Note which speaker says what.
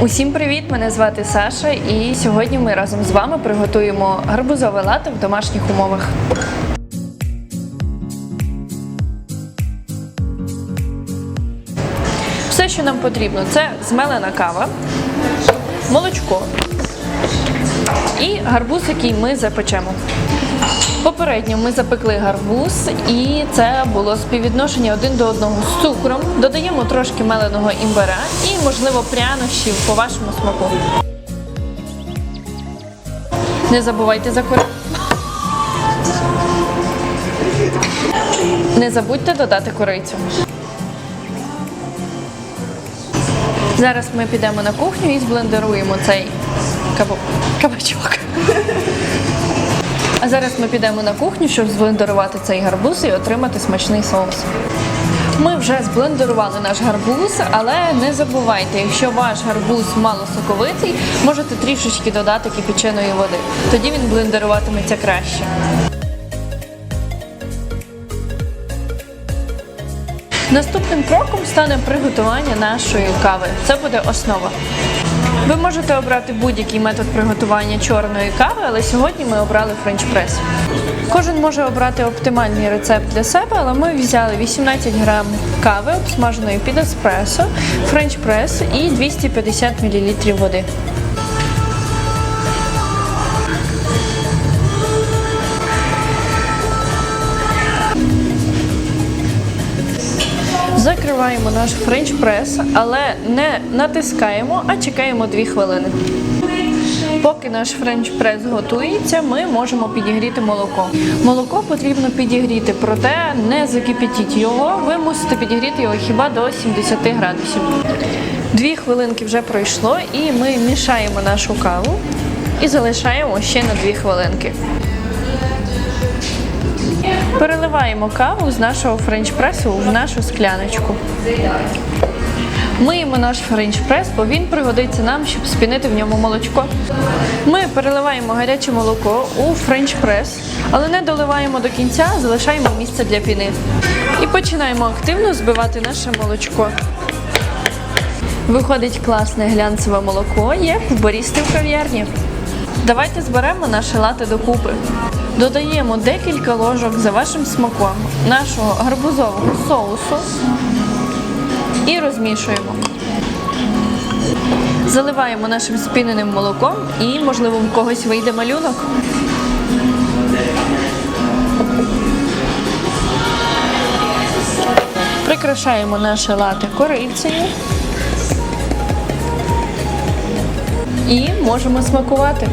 Speaker 1: Усім привіт! Мене звати Саша, і сьогодні ми разом з вами приготуємо гарбузове лате в домашніх умовах. Все, що нам потрібно, це змелена кава, молочко і гарбуз, який ми запечемо. Попередньо ми запекли гарбуз, і це було співвідношення один до одного з цукром. Додаємо трошки меленого імбира і, можливо, прянощів по вашому смаку. Не забувайте за кори. Не забудьте додати корицю. Зараз ми підемо на кухню і зблендеруємо цей кабачок. А зараз ми підемо на кухню, щоб зблендерувати цей гарбуз і отримати смачний соус. Ми вже зблендерували наш гарбуз, але не забувайте, якщо ваш гарбуз мало соковитий, можете трішечки додати кипяченої води. Тоді він блендеруватиметься краще. Наступним кроком стане приготування нашої кави. Це буде основа. Ви можете обрати будь-який метод приготування чорної кави, але сьогодні ми обрали френч-прес. Кожен може обрати оптимальний рецепт для себе, але ми взяли 18 грам кави, обсмаженої під еспресо, френч-прес і 250 мл води. Закриваємо наш френч-прес, але не натискаємо, а чекаємо 2 хвилини. Поки наш френч-прес готується, ми можемо підігріти молоко. Молоко потрібно підігріти, проте не закипятіть його. Ви мусите підігріти його хіба до 70 градусів. Дві хвилинки вже пройшло, і ми мішаємо нашу каву і залишаємо ще на 2 хвилинки. Переливаємо каву з нашого френч-пресу в нашу скляночку. Миємо наш френч-прес, бо він пригодиться нам, щоб спінити в ньому молочко. Ми переливаємо гаряче молоко у френч-прес, але не доливаємо до кінця, залишаємо місце для піни. І починаємо активно збивати наше молочко. Виходить класне глянцеве молоко, як в барісти в кав'ярні. Давайте зберемо наше лате докупи. Додаємо декілька ложок за вашим смаком нашого гарбузового соусу і розмішуємо. Заливаємо нашим спіненим молоком і, можливо, в когось вийде малюнок. Прикрашаємо наше лате корицею. І можемо смакувати.